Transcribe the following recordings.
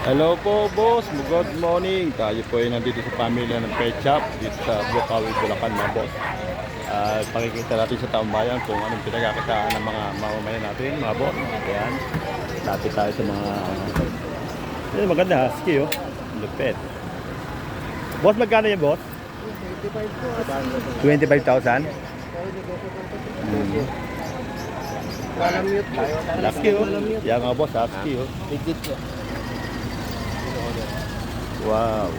Hello po, boss. Good morning. Tayo po ay nandito sa pamilya ng Pet Shop dito sa Bukawi, Bulacan, mga boss. At pakikita natin sa taong bayan kung anong pinagkakitaan ng mga mamamayan natin, mga boss. Ayan. Lapit tayo sa mga... Ayan, maganda, husky, oh. Lupet. Boss, magkano yung boss? 25,000? Mm. Walang mute tayo. Husky, oh. Yan mga boss, husky, oh. Legit ko. Wow.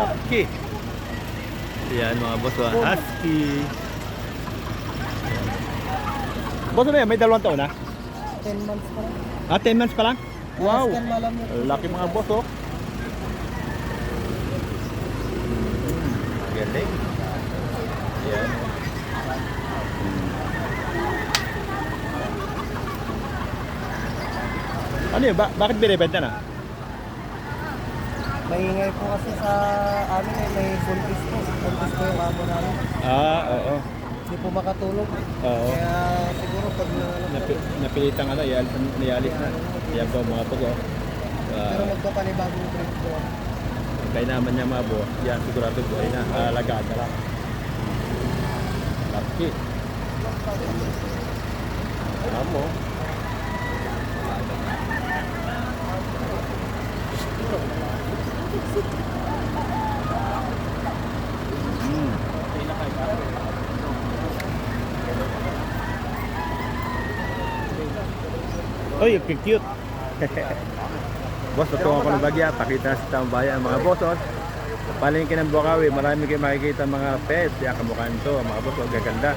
Laki. Yan mga boss, oh. husky. Boss, ano yan? May dalawang taon na? 10 months pa lang. Ah, 10 months pa lang? Wow. Laki mga boss, oh. Galing. Yan. Ano yun? Ba- bakit binibenta na? Maingay po kasi sa amin eh, may buntis po. Buntis po yung amo namin. Ah, oo. Hindi po makatulog. Oo. Kaya siguro pag na, Napi, napilitan ka na, ialis, na. Yan po mga po. Oh. Pero Uh, magpapanibagong break po. kaya naman niya mga buo. Yan, sigurado po ay na. Alagaan na lang. Laki. Amo. Mm. Uy, ang cute. boss, totoo ako ng bagya. Pakita sa taong bayan. Mga boss, oh. Palengke ng Bukawi, marami kayo makikita mga pets. Yan, kamukha nito. Mga boss, oh, gaganda.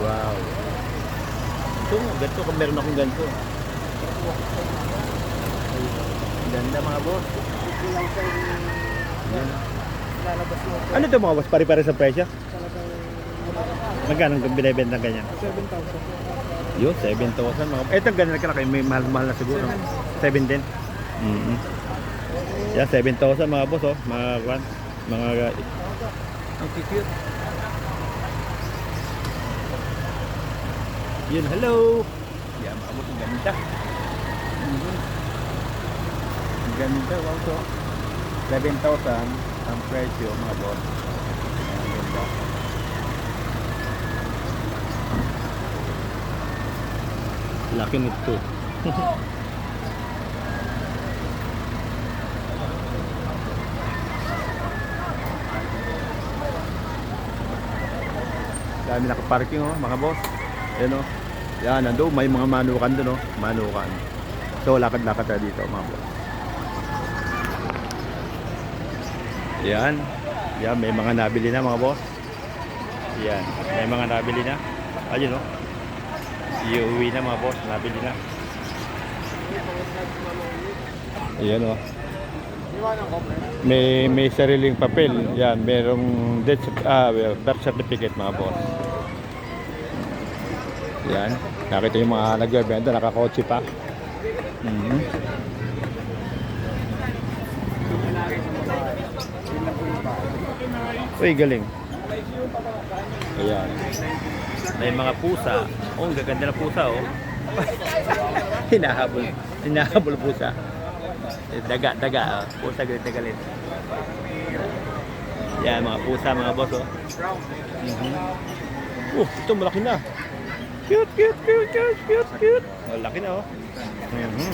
Wow. Ito, ganito. Kung meron akong ganito. Ganda mga boss. Yan. Ano ito mga boss? Pari-pari sa presyo? Magkano binibenta ganyan? 7,000. Yun, 7,000 mga Ito ang ganun na kayo, may mahal-mahal na siguro. 7 din. Mm Yan, 7,000 mga boss, oh. Mga, kwan, mga, ang cute. Yun, hello. Yan, mga boss, ang ganda. Mhm. Ang ganda, wow, to. 7,000 ang presyo, mga boss. Ang ganda. Laki nito. Dami nakaparking oh, mga boss. Yan oh. Yan, nando may mga manukan doon oh. Manukan. So, lakad-lakad tayo dito mga boss. Yan. Yan, may mga nabili na mga boss. Yan, may mga nabili na. Ayun oh. Iuwi na mga boss, nabili na. Ayan o. May may sariling papel. Yan, merong death ah, birth certificate mga boss. Yan. Nakita yung mga nagbebenta, nakakotse pa. Mhm. Uy, galing. Ayan. May mga pusa. Oh, ang gaganda na pusa, oh. hinahabol. Hinahabol pusa. Eh, Daga, daga, oh. Pusa galit na galit. Yan, mga pusa, mga boss, oh. Mhm. Oh, ito malaki na. Cute, cute, cute, cute, cute, cute. Oh, laki na, oh. Mhm.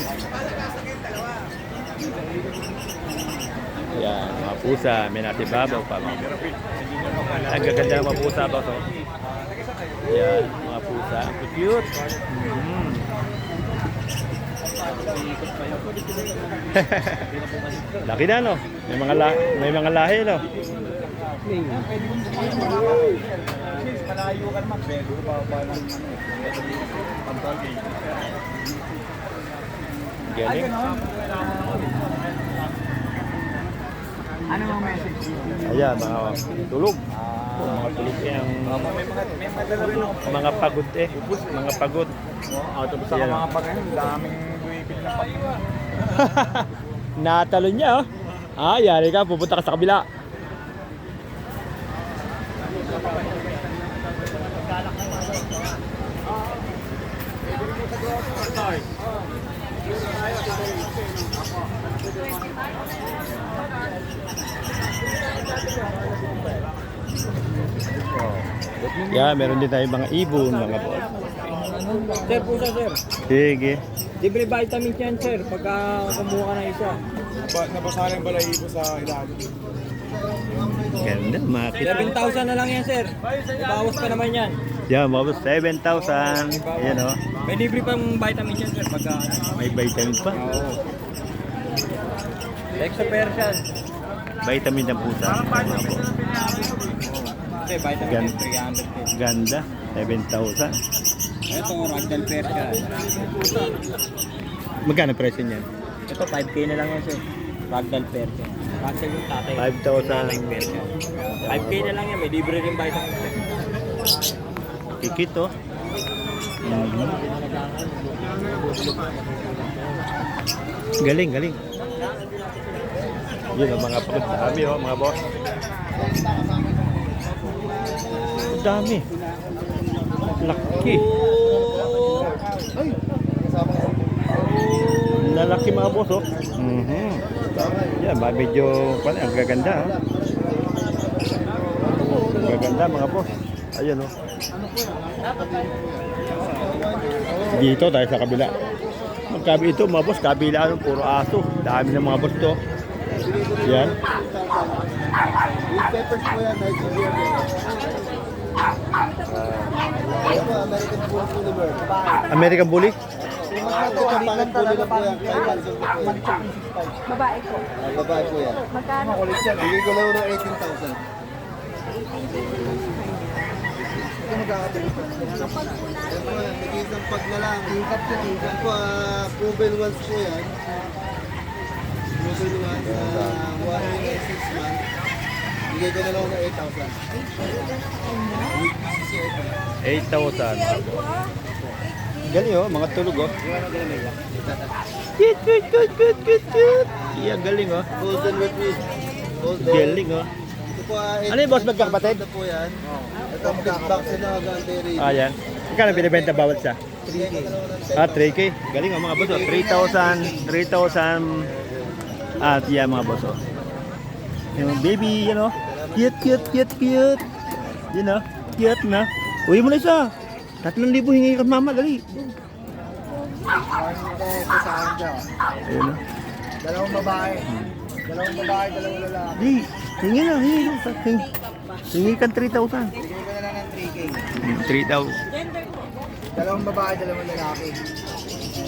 Yan, mga pusa. May natibabaw pa. Ang gaganda ng mga pusa, boss, oh. Yan, mga pusa. Cute. Mm. Laki na no. May mga la may mga lahi no. Galing. Ano ang message mo? Ayan, mga tulog. Oh, mga tulog yan. Mga pagod eh. Mga pagod. Oh, out of sa mga pagkain, daming bumibili ng pagkain. Natalo niya oh. Ah, yari ka. Pupunta ka sa kabila. Yeah, meron din tayong mga ibon, mga boss. Sir, pusa sir. Sige. Libre vitamins yan sir, pagka kumuha ka na isa. Nabasalang balahibo sa ilalim. Ganda, makit. 7,000 na lang yan sir. Bawas pa naman yan. Yeah, mga boss, 7,000. Ayan o, May libre pang vitamins yan sir, pagka... may vitamin pa. Oo. Extra Persian. Vitamin ng pusa. Mga boss. Okay, vitamin Gan- 300 pesos. Ganda, 7,000. Ito, Ragdoll Persian. Magkano presyo niyan? Ito, 5K na lang yan sir. Ragdoll Persian. Ragdoll yung tatay. 5,000. Persian. 5K na lang yan, may libre rin vitamins sir. Kikit oh. Galing, galing. Yun ang mga pakit dami oh, mga boss. Dami. Laki. Lalaki mga boss oh. Mhm. Yan, ba medyo ang gaganda ha. Ang gaganda mga boss. Ayun oh. Dito tayo sa kabila. Magkabi ito mga boss, kabila ano, puro aso. Dami ng mga boss to. Yan. Peppers po yan, Nigeria. American Bully? Babae ko. Babae po yan. Magkano? Bigay ko lang ng 18,000. Ito. Ito na lang. Ikat po, ikat po. ah, proven once po yan. Once. Uh, one year and six na lang ng 8,000. 8,000. Galing oh, mga tulog oh. Cute, cute, cute, cute, cute, cute. Galing oh. Galing oh. Ito po, ah, Ano yung boss, magkakapatid? Ito po yan. Ito ang big box na Ganteri. Ah, yan. Magkano binibenta bawat sa? 3K. Ah, 3K. Galing oh, mga boss oh. 3,000, 3,000. At yan mga boss oh. Yung baby, you know. Cute, cute, cute, cute. You know, cute na. Uwi mo na isa. 3,000 hingi ka mama, dali. Ayun oh. Dalawang babae. Dalawang babae, dalawang lalaki. Di, hingi na, hingi na. Hingi, hingi ka 3,000. Bigay ko na lang ng 3K. 3,000. Dalawang babae, dalawang lalaki.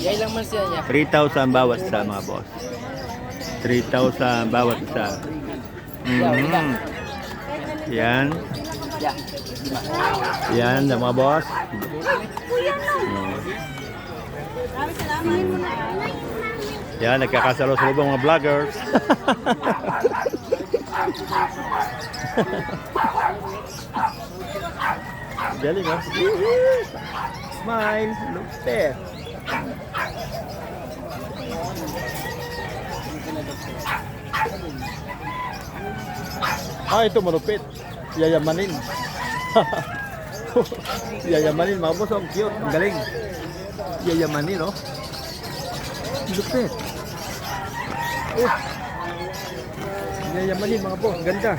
Yan lang man siya niya. 3,000 bawat isa mga boss. 3,000 bawat isa. Mhm. Yan. Yan ang mga boss. Mm. Yan, nagkakasalo-salo mga vloggers. Galing oh. Smile, look there. Ah, ito malupit. Yayamanin. Yayamanin, mga boss. Ang cute. Ang galing. Yayamanin, oh. Lupit. Oh. Yayamanin, mga boss. Ang ganda.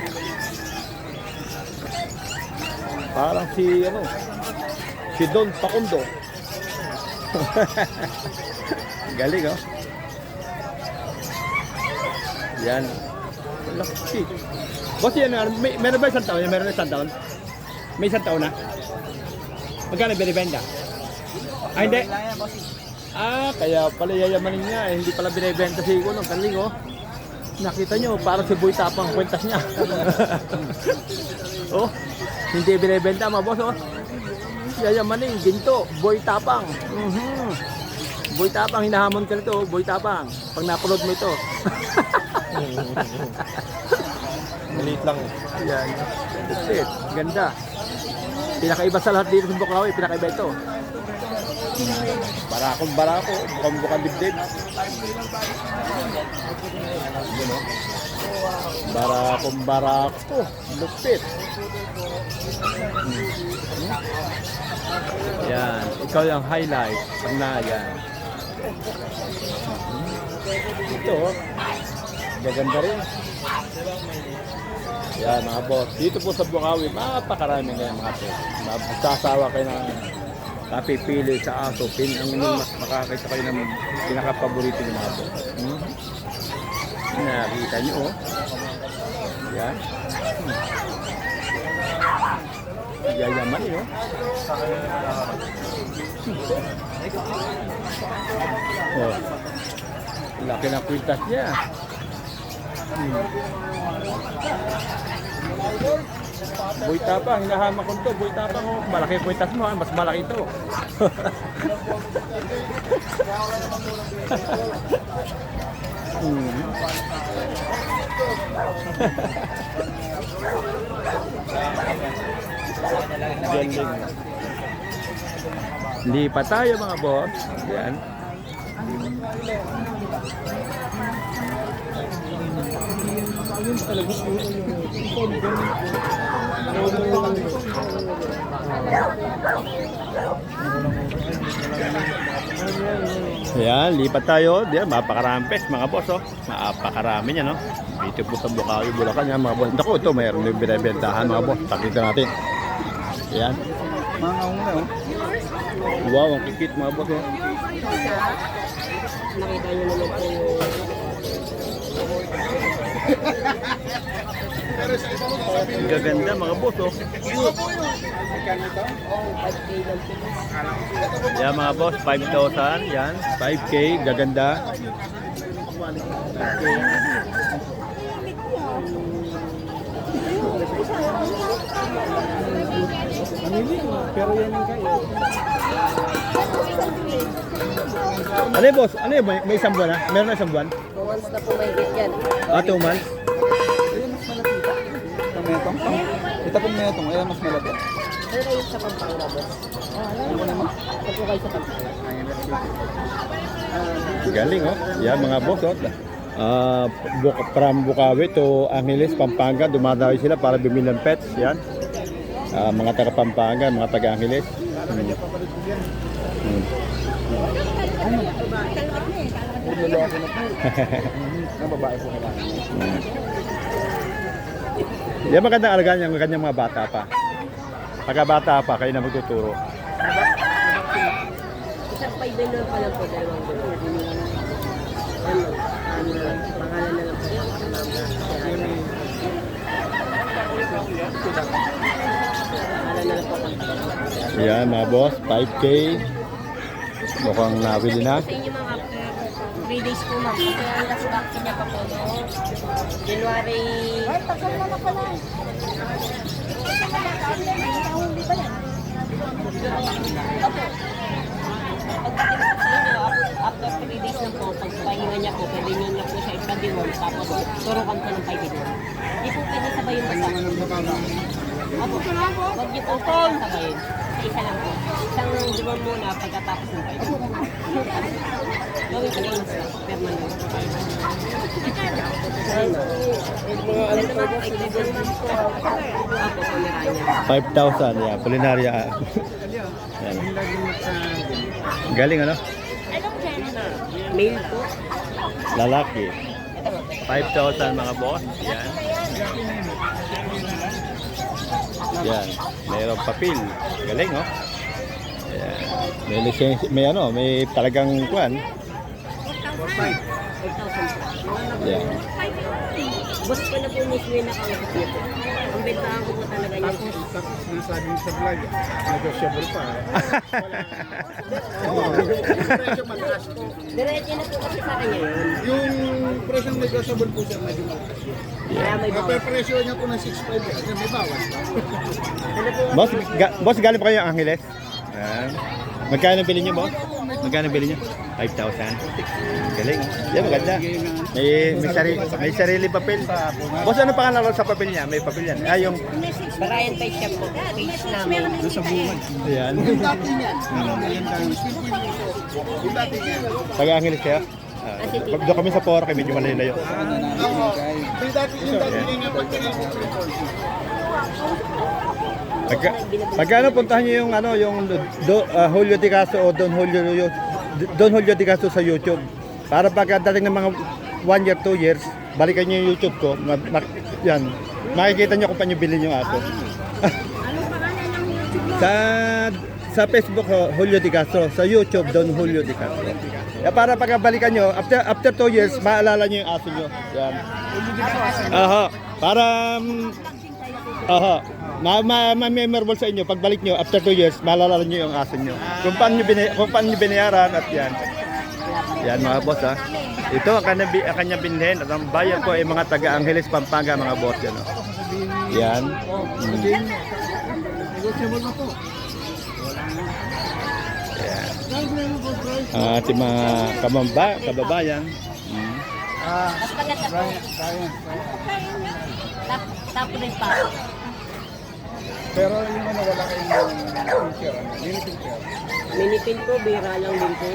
Parang si, ano, si Don Pakundo. galing, oh. Yan. Laki. Boss, yan, may, meron ba isang taon? Meron isang taon? May isang taon na? Magkano binibenta? Ah, hindi. Ah, kaya pala yayamanin niya. Eh, hindi pala binibenta si Iko. Kaling, oh. Nakita nyo, parang si Boy Tapang ang kwentas niya. oh, hindi binibenta mga boss, oh. Yayamanin, ginto, Boy Tapang. Mhm. Boy Tapang, hinahamon ka nito, Boy Tapang. Pag napulod mo ito. Maliit lang. Ayan. That's it. Ganda. Pinakaiba sa lahat dito sa Bukawi, pinakaiba ito. Barakong barako, bukang bukang dibdib. Yun o. Barakong barako, lupit. Hmm. Yan, ikaw yung highlight. Pag na, yan. Ito, oh. Gaganda rin. Yan mga boss. Dito po sa Bukawi, napakarami na yung mga pet. Magsasawa kayo ng napipili sa aso. Pin ang mas makakita kayo ng pinaka-paborito ng boss. Hmm? Nakita nyo, oh. Yan. Hmm. Yayaman, yun, oh. Oh. Laki ng kwintas niya. Hmm. Boy tapang, hinahamak ko to. Boy tapang, oh. malaki yung kwintas mo. ah. Mas malaki ito. hmm. Hindi pa tayo mga boss. Yan. Yan, lipat tayo. Diyan, mapakarampes mga boss. Oh. Napakarami niya, no? Dito po sa Bukawi, Bulacan yan mga boss. Naku, ito, mayroon yung binibentahan mga boss. Pakita natin. Yan. Mga kaungla, oh. Wow, ang kikit mga boss. Oh. Nakita nyo naman po yung Ang gaganda mga boss. Oh. 5K lang po. Yan mga boss, 5,000. Yan, 5K, gaganda. 5K. Pero yan ang kayo. Ano boss? Ano yun? May, may isang buwan na? Meron na isang buwan? Once na po may git yan. Ah, two months? Ayun, mas malapit. Ito metong. Ito pong metong. Ayan, mas malapit. Ano kayo sa Pampanga, boss? Ah, ano naman? Ito po kayo sa Pampanga. Galing, oh. Yan, mga boss, oh. Ah, Buk from Bukawi to Angeles, Pampanga, dumadayo sila para bumili ng pets. Yan. Ah, mga taga Pampanga, mga taga Angeles. Hmm. Lalaki na po. Ang babae po kailangan. Yan magandang alagaan niya, ang kanyang mga bata pa. Pagka bata pa, kayo na magtuturo. Isang 5 din lang pala po, dalawang gulong. Ano, ano na pangalan na lang po na lang po. Yan, mga boss, 5K. Mukhang nabili na. Sa inyo mga 3 days po ma'am. Kasi ang last vaccine niya pa po no. January... Ay, tagal na pala. Nahuli pa yan. Opo. Pagdating po sa inyo, after 3 days na po, pag pahinga niya po, pwede niyo na po siya ipag-deworm, tapos turukan po ng 5 deworm. Hindi po pwede sabay yung basa. Opo. Huwag niyo po sabayin. Sa isa lang po. Isang deworm muna pagkatapos ng 5 deworm. Gawin ko sa permanent. Dalawa, ay deworm po. Opo, Pomerania. 5,000, yan, kulinaria. yan. Galing ano? Mail po. Lalaki. 5,000 mga boss. Yan. Yan. Mayroong papel. Galing oh. Yan. May may ano, may talagang kuan. 5,000 Yan. Boss ko na po mismo yung nakausap niyo po. Ang bentahan ko po talaga yung Tapos sinasabi mo sa vlog, negotiable pa. Presyo mataas po. Diretso na po kasi sa kanya yun. Yung presyong negotiable po sir, medyo mataas. Kaya may Kapag bawas. presyo niya po ng 6.5 eh, kasi may bawas. Ano? Boss, ga, boss galing pa kayo ang Angeles? Yan. Magkano bili niyo, boss? Magkano bili niyo? 5,000. Galing. oh. Yan, maganda. May, may, sarili, may sarili papel. Boss, ano pangalan sa papel niya? May papel yan. Ah, yung... Brian page siya po. Page namin. Doon sa bungad. Ayan. Yung dati niyan. Yung dati niyan. Taga-Angeles kayo? Ah, pag doon kami sa Pora, kami medyo malalayo. Yung dati, yung dati niya Pagka, pagka ano, puntahan niyo yung ano, yung do, ah, Julio de Castro o Don Julio Don Julio Castro sa YouTube. Para pagkadating ng mga 1 year, 2 years, balikan niyo yung YouTube ko. Ma- ma- yan. Makikita niyo kung paano bilhin yung aso. sa sa Facebook ho, Julio Di Castro, sa YouTube Don Julio Di Castro. Ya para pagkabalikan nyo, after after 2 years, maalala nyo yung aso nyo. Yan. Aha. Para um, Aha. Ma, ma, ma memorable sa inyo pagbalik nyo after 2 years, maalala nyo yung aso nyo. Kung paano nyo, bini, kung paano nyo binayaran at yan. Yan mga boss ha. Ito ang kanya, ang kanya binhin at ang bayan ko ay mga taga Angeles, Pampanga mga boss yan. oh. Yan. Mm. Na. Yan. Ang ating mga kamamba, kababayan. Mm. Ah, Mas maganda po. Brian, Brian. Tap, tap rin pa. Pero yung ano, wala kayong picture, ano, mini picture. Minipin po, bira lang din po.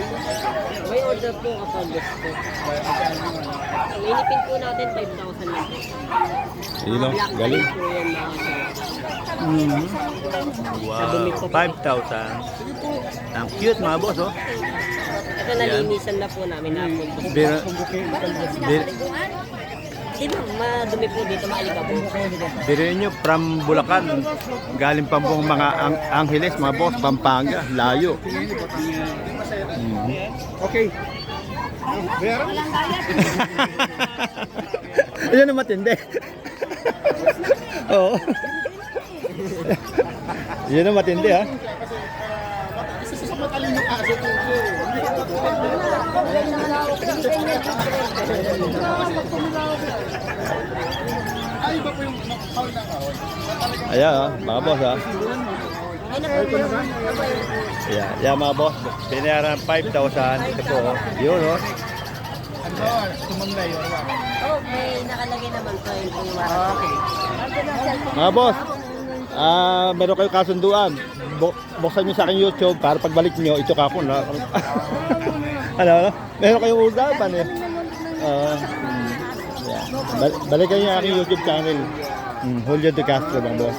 May order po kapag gusto. Kaya magkano yung ano. Minipin po natin 5,000 lang po. Yun Black galing. po yan mga sir. Wow, 5,000. Ang cute mga boss oh. Ito nalinisan na po namin na po. Bira, bir, Di ba, madumi po dito maalikabo. birin nyo from Bulacan. Galing pa pong mga ang, Angeles, mga boss, Pampanga, layo. Mhm. Okay. Meron? Ayan ang matindi. Oo. Yan ang matindi ha. Yung call na kahoy. Ayan ha, mga boss ha. Ayan, yan mga boss. Binayaran 5,000. Ito po. oh. Yun oh. Ano, yun. wala. Okay, nakalagay naman po yung. Okay. Mga boss, ah meron kayo kasunduan. Bu- buksan nyo sa aking YouTube para pagbalik nyo, ito ka po. Na, ano, ano? Meron kayong usapan eh. Ah, mm, yeah. Bal- balikan nyo aking YouTube channel. Mm, Julio De Castro bang boss.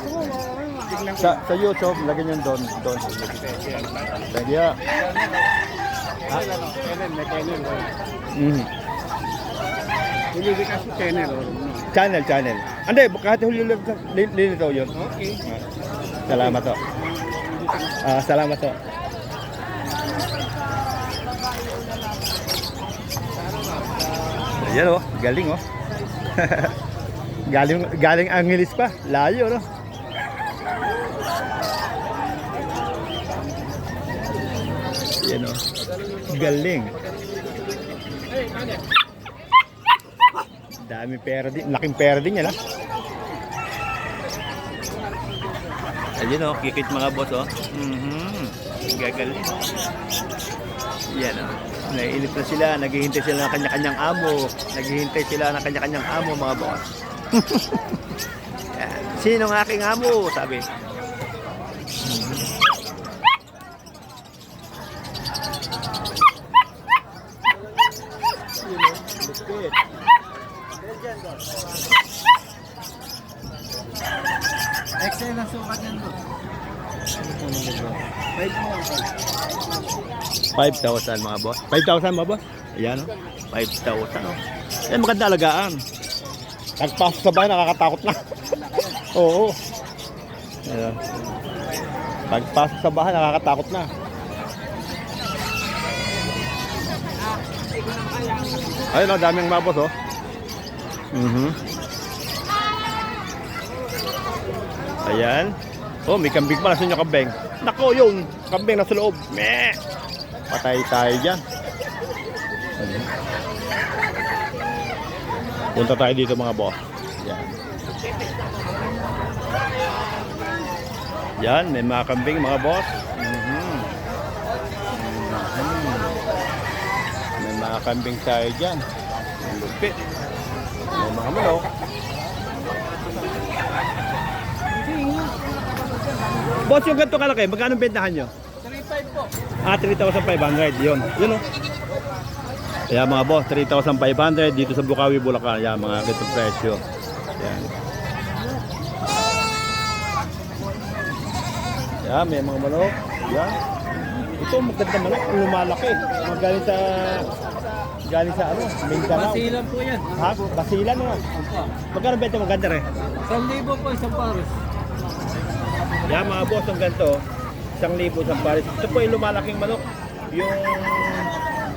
Sa, sa YouTube, lagyan nyo doon. Doon. Thank you. Kennel. Mm. Hindi di kasi kennel. oh. Channel, channel. Hindi, kahit Julio Lilito yun. Okay. Salamat to. Ah, salamat to. Ayan oh, galing oh. galing galing Angeles pa, layo no. Yan oh. Galing. Dami pera din, laking pera din yan ah. Ayun oh, kikit mga boss oh. Mhm. Gagaling. Yan oh. Naiinip na sila, naghihintay sila ng kanya-kanyang amo. Naghihintay sila ng kanya-kanyang amo mga boss. Yan. Sino ang aking amo? Sabi. Sukat yan doon. Five mo. 5,000 mga boss. 5,000 mga boss? Ayan oh. 5,000 oh. Yan maganda alagaan. Pagpasok sa bahay nakakatakot na. Oo. Ayan. Pagpasok sa bahay nakakatakot na. Ayun oh, daming mga boss oh. Mhm. Ayan. Oh, may kambing pala sa inyo kambing. Nako, yung kambing nasa loob. Meh! Patay tayo dyan. Ayan. Punta tayo dito mga boss. Yan. Yan, may mga kambing mga boss. Mhm. May mga kambing tayo dyan. Lupit. May mga manok. Boss, yung ganito kalaki, magkano bentahan nyo? 3.5 po. Ah, 3,500. Yun. Yun o. Kaya mga boss, 3,500 dito sa Bukawi, Bulacan. Yan, mga ganitong presyo. Yan. Yan, may mga manok. Yan. Ito, maganda manok. Lumalaki. Magaling sa... Galing sa ano? Mindanao. Basilan po yan. Ha? Basilan mo. Magkano benta maganda rin? Isang libo po, isang pares. Yan mga boss, ang ganito. Isang libo isang pares. Ito po yung lumalaking manok. Yung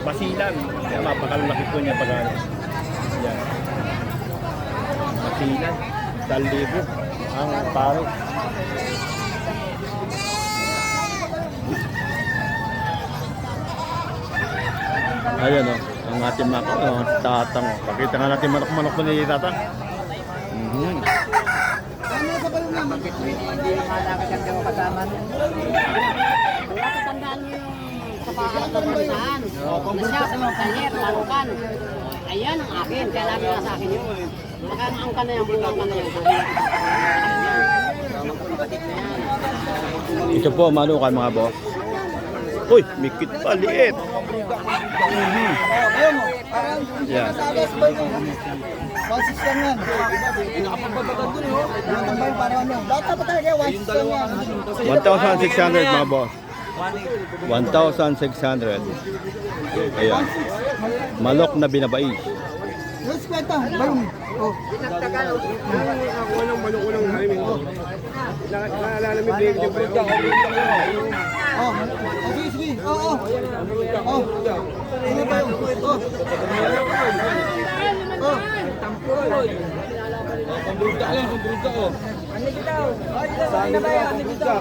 basilan. Yan, mapakalaki po niya pag ano. Yan. Basilan. Isang libo. Ang pares. Ayan o, ang ating mga oh, tatang. oh. Pakita nga natin manok-manok ko ni tatang. Mhm. Tandaan niyo yung sa ng saan. Siya, kanyer, marukan. Ayan ang akin, kaya lagi na sa akin yun. Baka ang ka na yung bunga ka na yung Ito po, manukan mga boss. Uy, mikit pa, liit. Mhm. Yan. Basis lang yan. Nakapagbabagan dun eh. Yung tambay para ano. Na pa talaga, basis lang yan. 1,600 mga boss. 1,600. Ayan. Malok na binabais. Yung kwenta, balong. Oh. Oh, oh, sige, sige. Oh, oh. Oh. Ano ba yun? Oh. Oh. Saan ba yan? Ano dito?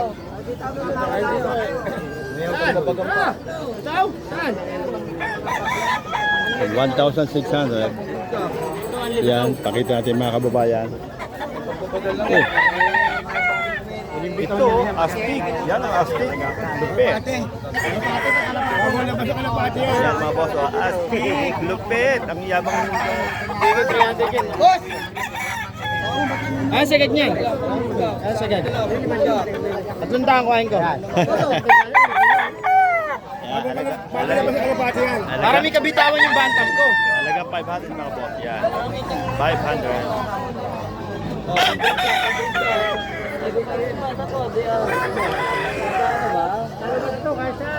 Ay, 1,600. Yan, pakita natin mga kababayan. Oh. Ito, astig. Yan ang astig. Lupit. Yan mga boss, oh. astig, lupit. Ang yabang Boss! Ah, sagad niyan. Ah, sagad. Tatlong taong kuhain ko. Para may kabitawan yung bantam ko. Talaga 500 mga boss. Yan. 500.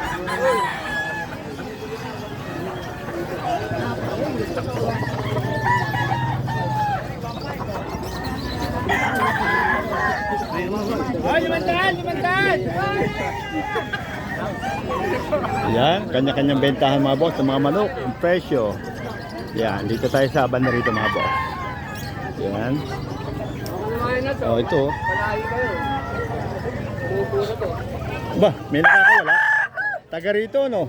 kanya-kanyang bentahan mga boss ng mga manok, ang presyo. Yan, dito tayo sa banda rito mga boss. Yan. Oh, ito. oh. Ba, may nakakawala. Taga rito, no?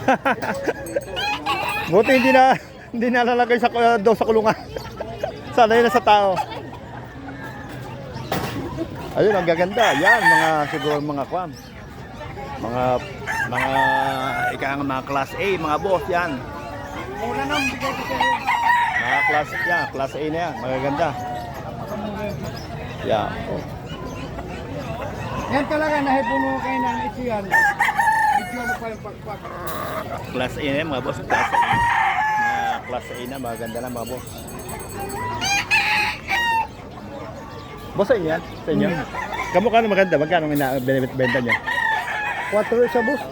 Buti hindi na hindi nalalagay sa daw sa kulungan. Sanay na sa tao. Ayun, ang gaganda. Yan, mga siguro mga kwan. Mga mga ika nga mga class A, mga boss yan. Muna nang bigay ko sa'yo. Mga class yan, class A na yan, magaganda. Yeah. Oh. Yan talaga, nahipuno kayo ng ito yan. Ito ano pa yung pagpag. Class A na yan, mga boss. Class A. Mga class A na, magaganda na mga boss. Boss, inyo yan? Sa inyo? Kamukha na maganda, magkano ang benta nyo? 4 sa bus.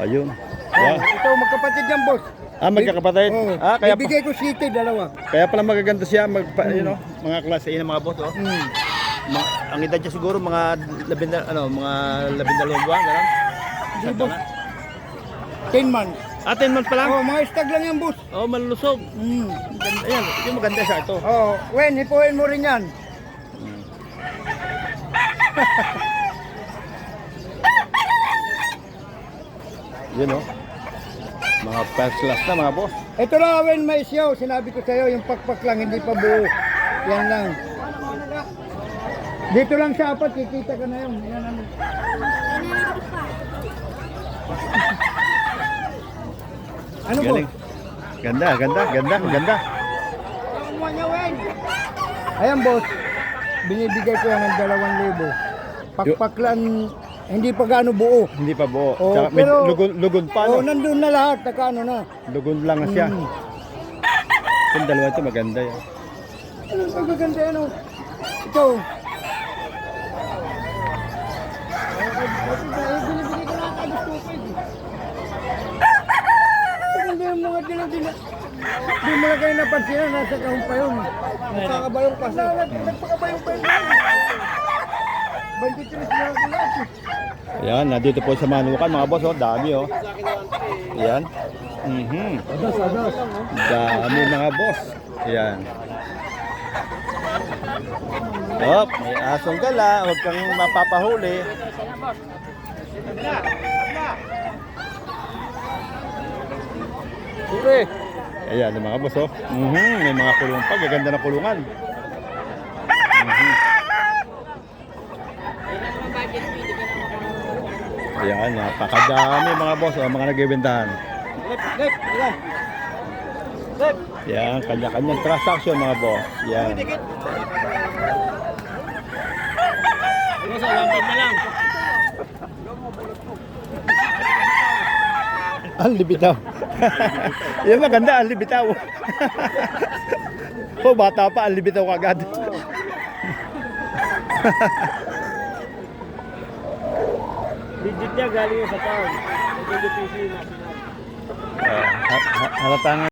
Ayun. Wow. Ito, magkapatid yan, boss. Ah, magkakapatid? Oo. Ah, kaya, pa, Bibigay ko city, dalawa. kaya pala magaganda siya, mag, pa, you know, mga class A na mga boss. Oh. Hmm. Ma, ang edad niya siguro mga labinda, ano, mga labindalawang buwan, gano'n? Di, boss. 10 months. Ah, 10 months pa lang? Oh, mga stag lang yan, boss. Oh, malulusog. Hmm. Ganda, ayan, yung maganda siya ito. Oh, Wen, hipuin mo rin yan. Yun oh. Mga first class na mga boss. Ito lang, Wen, may siyaw. Sinabi ko sa'yo, yung pakpak lang, hindi pa buo. Yan lang. Dito lang sa apat, kikita ka na yun. Yan ano. ano po? Galing. Ganda, ganda, ganda, ganda. Ayan, boss. binibigay ko yan ng dalawang libo. Pakpaklan, hindi pa gaano buo. Hindi pa buo. Oo, Tsaka may pero- lugon, lugon pa, Oo, no? nandun na lahat, nakaano na. Lugon lang na siya. Mm. Yung dalawa ito maganda yan. Ano ang magaganda yan, oh. Ito. Hindi yung mga dila-dila. Hindi mo na kayo napansin nasa kahon pa yun. Nagpakabayong pa sa... Nagpakabayong pa yun. 23 na ako lahat eh. Ayan, nandito po sa Manukan mga boss, oh. Dami, oh. Ayan. Mhm. Adas, adas. Dami mga boss. Ayan. Hop, may asong gala. Huwag kang mapapahuli. Sure. Ayan, mga boss, oh. Mhm, may mga kulungan pa. Gaganda ng kulungan. Ayan, napakadami mga boss, oh, mga nagbibentahan. Yan, kanya-kanyang transaction mga boss. Yan. Ang libitaw. Yan maganda, ang libitaw. oh, bata pa, ang libitaw kagad. niya galing sa town. Hindi PC na Uh, ha- ha- halatang